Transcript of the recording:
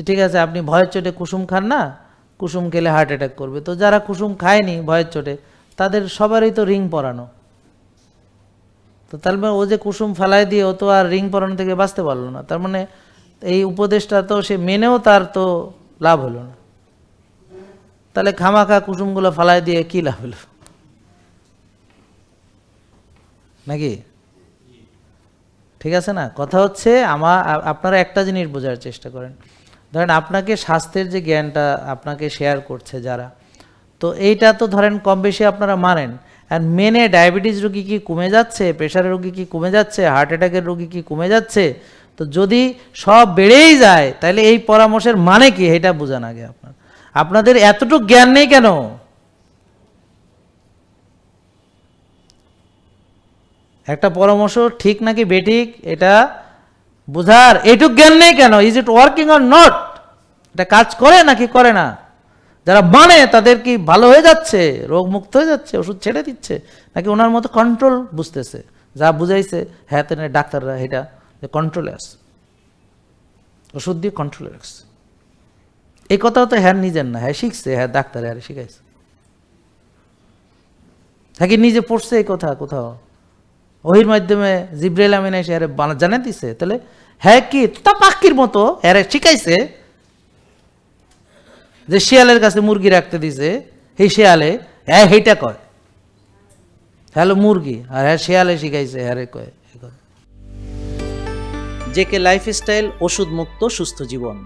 যে ঠিক আছে, আপনি ভয়ের চোটে কুসুম খান না, কুসুম খেলে হার্ট অ্যাটাক করবে। তো যারা কুসুম খায়নি ভয়ের চোটে, তাদের সবারই তো রিং পরানো। তো তার মানে ও যে কুসুম ফালাই দিয়ে ও তো আর রিং পরানো থেকে বাঁচতে পারল না। তার মানে এই উপদেশটা তো সে মেনেও তার তো লাভ হলো না। তাহলে খামাখা কুসুমগুলো ফালাই দিয়ে কি লাভ হলো? নাকি? ঠিক আছে না? কথা হচ্ছে আমার আপনারা একটা জিনিস বোঝার চেষ্টা করেন। ধরেন আপনাকে স্বাস্থ্যের যে জ্ঞানটা আপনাকে শেয়ার করছে যারা, তো এইটা তো ধরেন কম বেশি আপনারা মানেন। আর মেনে ডায়াবেটিস রোগী কি কমে যাচ্ছে? প্রেশারের রোগী কি কমে যাচ্ছে? হার্ট অ্যাটাকের রোগী কি কমে যাচ্ছে? তো যদি সব বেড়েই যায়, তাহলে এই পরামর্শের মানে কি? এটা বোঝান আগে আপনার। আপনাদের এতটুকু জ্ঞান নেই কেন? একটা পরামর্শ ঠিক নাকি বেঠিক? এটা বোঝার এইটুক জ্ঞান নেই কেন? Is it working or not এটা কাজ করে নাকি করে না? যারা মানে তাদের কি ভালো হয়ে যাচ্ছে? রোগ মুক্ত হয়ে যাচ্ছে? ওষুধ ছেড়ে দিচ্ছে? নাকি ওনার মতো কন্ট্রোল বুঝতেছে? যা বুঝাইছে হ্যাঁ তেনে ডাক্তাররা এটা যে কন্ট্রোলে আসছে ওষুধ দিয়ে কন্ট্রোলে রাখছে। এই কথাও তো হ্যাঁ নিজের না। হ্যাঁ শিখছে। হ্যাঁ ডাক্তার আরে শিখাইছে। হ্যাঁ কি নিজে পড়ছে এই কথা কোথাও? ওহির মাধ্যমে জিব্রাইল আমিন এসে আরে জানে দিছে। তাহলে হ্যাঁ কি? তা পাখির মতো আরে শিখাইছে যে শিয়ালের কাছে মুরগি রাখতে দিছে। সেই শিয়ালে হ্যাঁ হেইটা কয়। হ্যালো, মুরগি। আর হ্যাঁ শিয়ালে শিখাইছে হ্যাঁ কয় এই। জেকে লাইফস্টাইল ওষুধ মুক্ত সুস্থ জীবন।